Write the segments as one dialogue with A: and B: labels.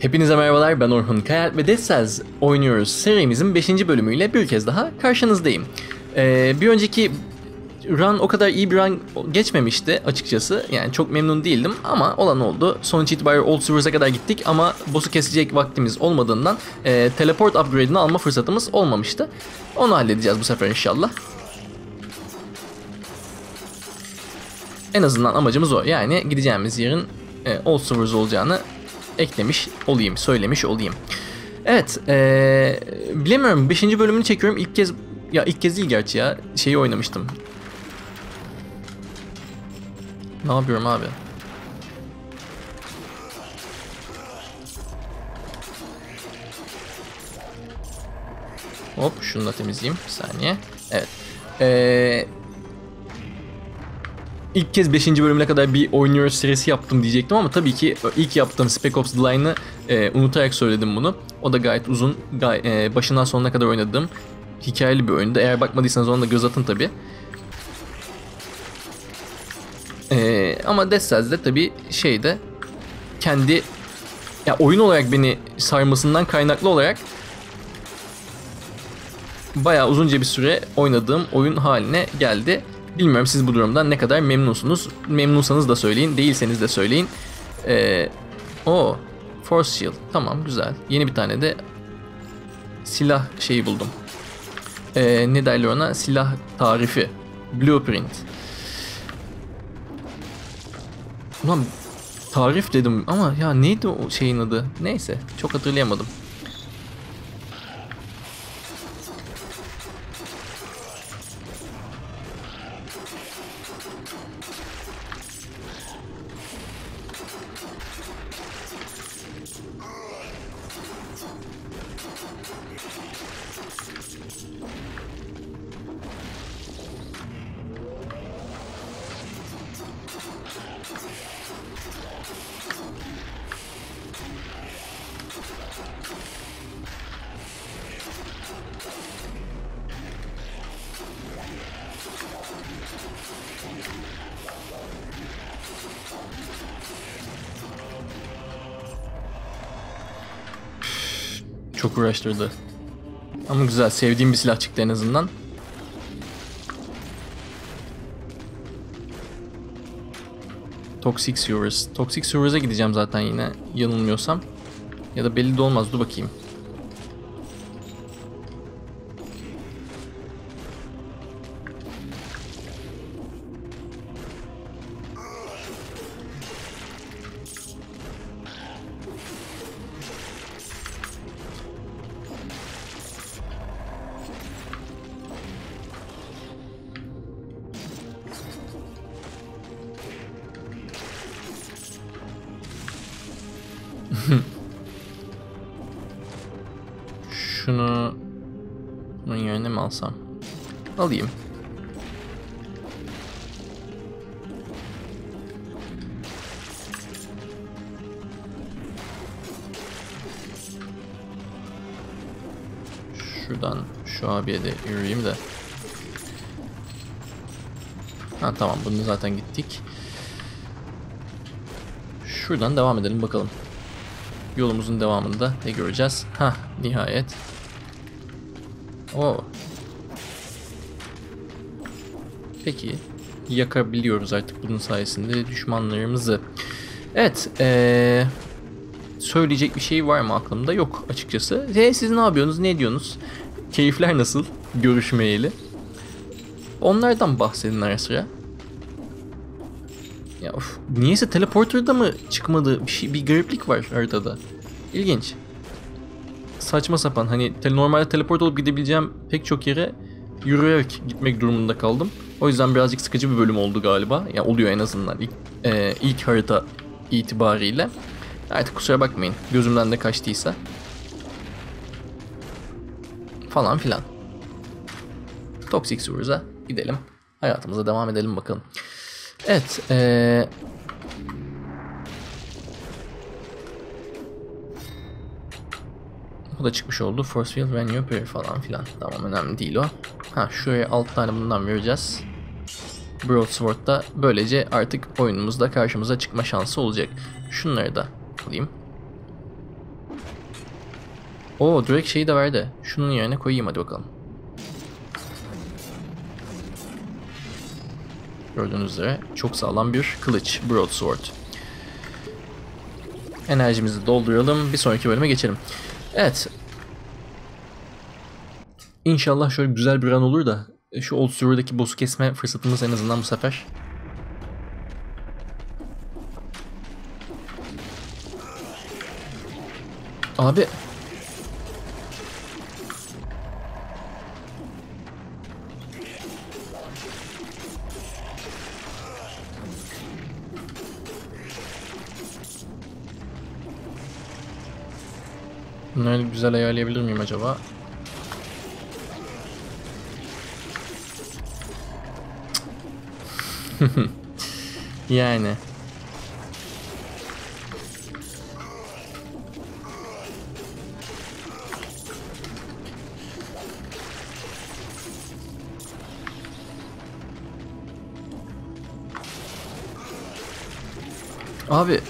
A: Hepinize merhabalar ben Orhun Kayal ve Dead oynuyoruz serimizin 5. bölümüyle bir kez daha karşınızdayım. Ee, bir önceki run o kadar iyi bir run geçmemişti açıkçası. Yani çok memnun değildim ama olan oldu. Sonuç itibariyle Old Silvers'a kadar gittik ama boss'u kesecek vaktimiz olmadığından e, teleport upgrade'ini alma fırsatımız olmamıştı. Onu halledeceğiz bu sefer inşallah. En azından amacımız o. Yani gideceğimiz yerin e, Old Silvers olacağını eklemiş olayım, söylemiş olayım. Evet, ee, bilemiyorum 5. bölümünü çekiyorum. İlk kez ya ilk kez değil gerçi ya. Şeyi oynamıştım. Ne yapıyorum abi? Hop şunu da temizleyeyim. Bir saniye. Evet. Ee, ilk kez 5. bölümüne kadar bir oynuyoruz serisi yaptım diyecektim ama tabii ki ilk yaptığım Spec Ops The Line'ı e, unutarak söyledim bunu. O da gayet uzun, gay, e, başından sonuna kadar oynadığım hikayeli bir oyundu. Eğer bakmadıysanız ona da göz atın tabii. E, ama Dead Cells'de tabii şeyde kendi ya oyun olarak beni sarmasından kaynaklı olarak bayağı uzunca bir süre oynadığım oyun haline geldi. Bilmiyorum siz bu durumdan ne kadar memnunsunuz. Memnunsanız da söyleyin, değilseniz de söyleyin. Ee, o Force Shield. Tamam güzel. Yeni bir tane de silah şeyi buldum. Ee, ne derler ona? Silah tarifi. Blueprint. Ulan tarif dedim ama ya neydi o şeyin adı? Neyse çok hatırlayamadım. Çok uğraştırdı. Ama güzel, sevdiğim bir silah çıktı en azından. Toxic Sewers. Toxic Sewers'a gideceğim zaten yine yanılmıyorsam. Ya da belli de olmaz, dur bakayım. Şunu bunun yerine mi alsam? Alayım. Şuradan şu abiye de yürüyeyim de. Ha tamam bunu zaten gittik. Şuradan devam edelim bakalım. Yolumuzun devamında ne göreceğiz? Ha nihayet. O. Peki yakabiliyoruz artık bunun sayesinde düşmanlarımızı. Evet, ee, söyleyecek bir şey var mı aklımda? Yok açıkçası. E, siz ne yapıyorsunuz? Ne diyorsunuz? Keyifler nasıl? Görüşmeyeli. Onlardan bahsedin ara sıra. Ya of, niyeyse teleporter'da mı çıkmadı? Bir, şey, bir gariplik var haritada. İlginç. Saçma sapan hani te normalde teleport olup gidebileceğim pek çok yere yürüyerek gitmek durumunda kaldım. O yüzden birazcık sıkıcı bir bölüm oldu galiba. Ya yani oluyor en azından ilk, e, ilk harita itibariyle. Artık kusura bakmayın gözümden de kaçtıysa. Falan filan. Toxic Sewers'a gidelim. Hayatımıza devam edelim bakalım. Evet. Ee... Bu da çıkmış oldu. Force Field ve New Prayer falan filan. Tamam önemli değil o. Ha şuraya 6 tane bundan vereceğiz. Broadsword'da böylece artık oyunumuzda karşımıza çıkma şansı olacak. Şunları da alayım. Oo direkt şeyi de verdi. Şunun yerine koyayım hadi bakalım. Gördüğünüz üzere çok sağlam bir kılıç. Broadsword. Enerjimizi dolduralım. Bir sonraki bölüme geçelim. Evet. İnşallah şöyle güzel bir run olur da şu Old Server'daki boss'u kesme fırsatımız en azından bu sefer. Abi Bunları güzel ayarlayabilir miyim acaba? yani. Abi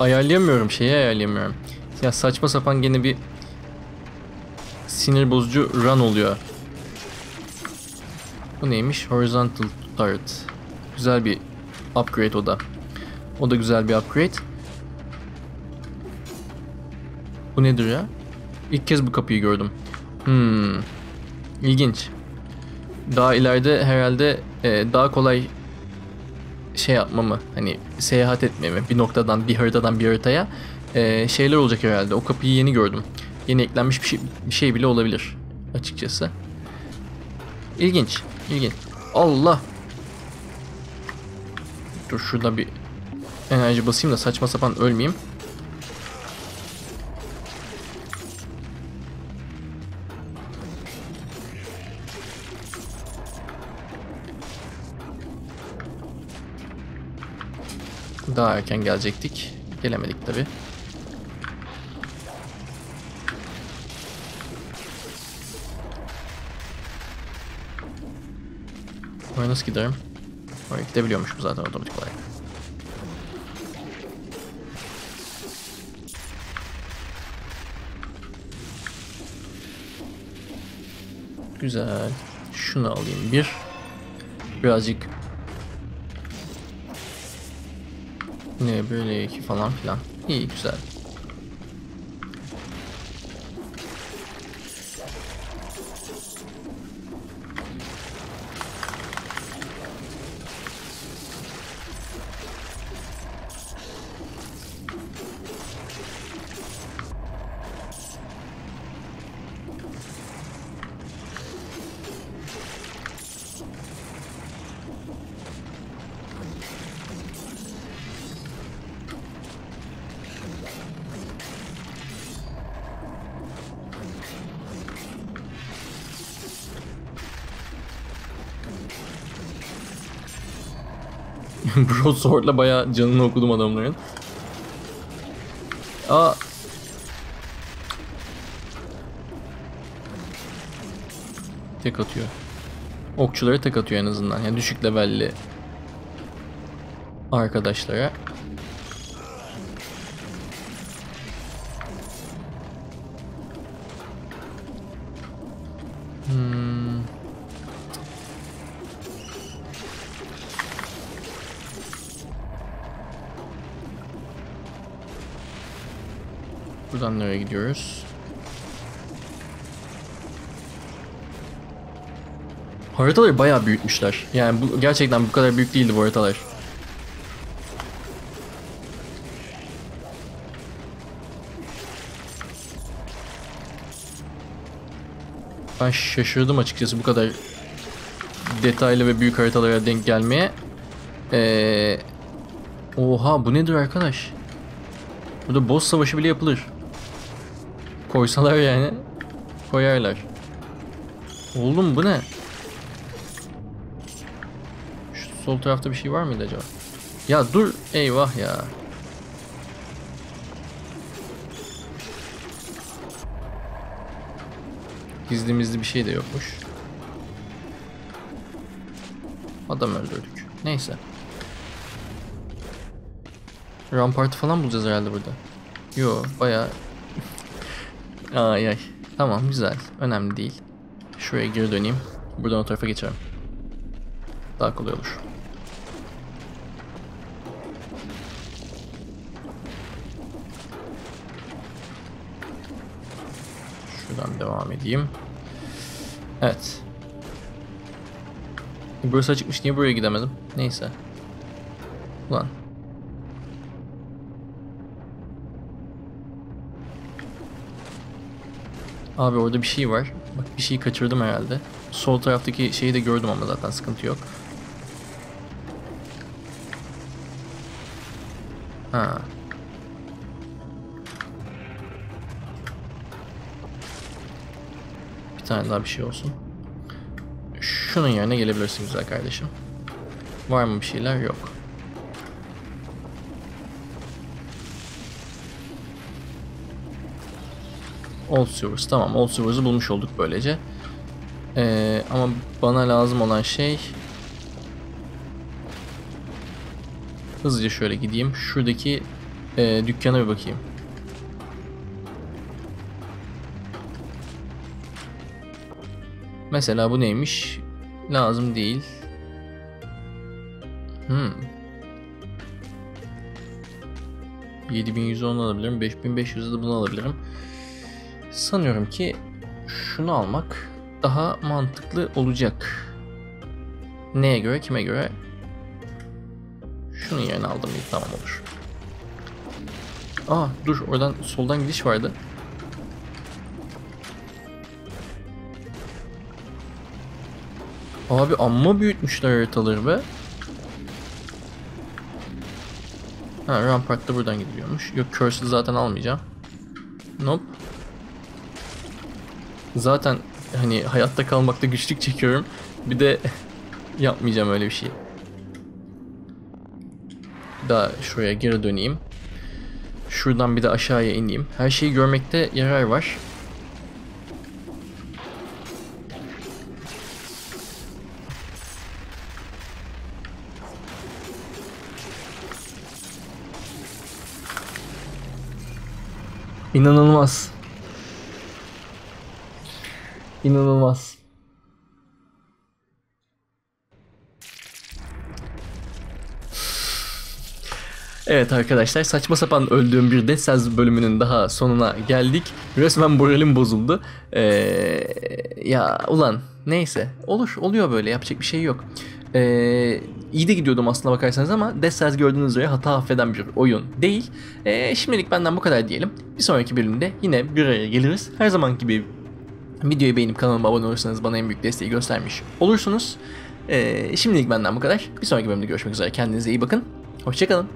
A: ayarlayamıyorum şeyi ayarlayamıyorum. Ya saçma sapan gene bir sinir bozucu run oluyor. Bu neymiş? Horizontal turret. Güzel bir upgrade o da. O da güzel bir upgrade. Bu nedir ya? İlk kez bu kapıyı gördüm. Hmm. İlginç. Daha ileride herhalde e, daha kolay şey yapmamı hani seyahat etmemi bir noktadan bir haritadan bir haritaya e, şeyler olacak herhalde. O kapıyı yeni gördüm. Yeni eklenmiş bir şey, bir şey bile olabilir açıkçası. İlginç. ilginç. Allah. Dur şurada bir enerji basayım da saçma sapan ölmeyeyim. Daha erken gelecektik. Gelemedik tabi. Oraya nasıl giderim? Oraya gidebiliyormuşum zaten otomatik olarak. Güzel. Şunu alayım bir. Birazcık ne böyle iki falan filan. İyi güzel. Broadsword'la bayağı canını okudum adamların. Aa. Tek atıyor. Okçulara tek atıyor en azından. Yani düşük levelli arkadaşlara. Nereye gidiyoruz? Haritaları bayağı büyütmüşler. Yani bu gerçekten bu kadar büyük değildi bu haritalar. Ben şaşırdım açıkçası bu kadar detaylı ve büyük haritalara denk gelmeye. Ee, oha bu nedir arkadaş? Burada boss savaşı bile yapılır. Koysalar yani koyarlar. Oğlum bu ne? Şu sol tarafta bir şey var mıydı acaba? Ya dur eyvah ya. Gizlimizli bir şey de yokmuş. Adam öldürdük. Neyse. Rampartı falan bulacağız herhalde burada. Yo baya Ay ay. Tamam güzel. Önemli değil. Şuraya geri döneyim. Buradan o tarafa geçerim. Daha kolay olur. Şuradan devam edeyim. Evet. Burası açıkmış niye buraya gidemedim? Neyse. Ulan. Abi orada bir şey var. Bak bir şey kaçırdım herhalde. Sol taraftaki şeyi de gördüm ama zaten sıkıntı yok. Ha. Bir tane daha bir şey olsun. Şunun yerine gelebilirsin güzel kardeşim. Var mı bir şeyler? Yok. Old Sewers. Tamam Old Sewers'ı bulmuş olduk böylece. Ee, ama bana lazım olan şey... Hızlıca şöyle gideyim. Şuradaki e, dükkana bir bakayım. Mesela bu neymiş? Lazım değil. Hmm. 7110 alabilirim. 5500'de de bunu alabilirim. Sanıyorum ki şunu almak daha mantıklı olacak. Neye göre, kime göre? Şunun yerine aldım iyi tamam olur. Aa dur oradan soldan gidiş vardı. Abi amma büyütmüşler haritaları be. Ha Rampart da buradan gidiliyormuş. Yok Curse'ı zaten almayacağım. Nope. Zaten hani hayatta kalmakta güçlük çekiyorum. Bir de yapmayacağım öyle bir şey. Daha şuraya geri döneyim. Şuradan bir de aşağıya ineyim. Her şeyi görmekte yarar var. İnanılmaz. İnanılmaz. Evet arkadaşlar saçma sapan öldüğüm bir Dead Cells bölümünün daha sonuna geldik. Resmen moralim bozuldu. Ee, ya ulan neyse olur oluyor böyle yapacak bir şey yok. Ee, iyi de gidiyordum aslına bakarsanız ama Dead Cells gördüğünüz üzere hata affeden bir oyun değil. Ee, şimdilik benden bu kadar diyelim. Bir sonraki bölümde yine bir araya geliriz. Her zaman gibi videoyu beğenip kanalıma abone olursanız bana en büyük desteği göstermiş olursunuz. Ee, şimdilik benden bu kadar. Bir sonraki bölümde görüşmek üzere. Kendinize iyi bakın. Hoşçakalın.